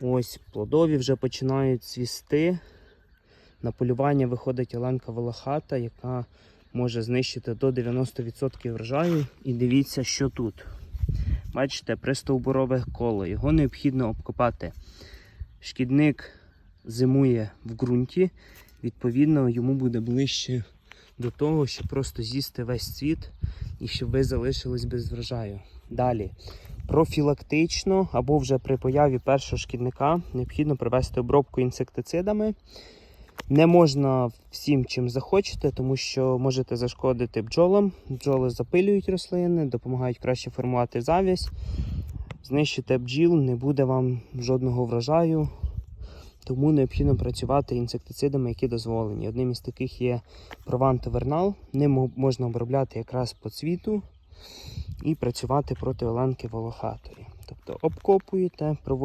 Ось плодові вже починають цвісти. На полювання виходить Оленка Волохата, яка може знищити до 90% врожаю. І дивіться, що тут. Бачите, пристовбурове коло. Його необхідно обкопати. Шкідник зимує в ґрунті, відповідно, йому буде ближче до того, щоб просто з'їсти весь цвіт і щоб ви залишились без врожаю. Далі. Профілактично або вже при появі першого шкідника необхідно провести обробку інсектицидами. Не можна всім чим захочете, тому що можете зашкодити бджолам. Бджоли запилюють рослини, допомагають краще формувати завязь. Знищите бджіл, не буде вам жодного врожаю. Тому необхідно працювати інсектицидами, які дозволені. Одним із таких є провант-вернал. Ним можна обробляти якраз по цвіту і працювати проти оленки волохатої. Тобто обкопуєте, проводите.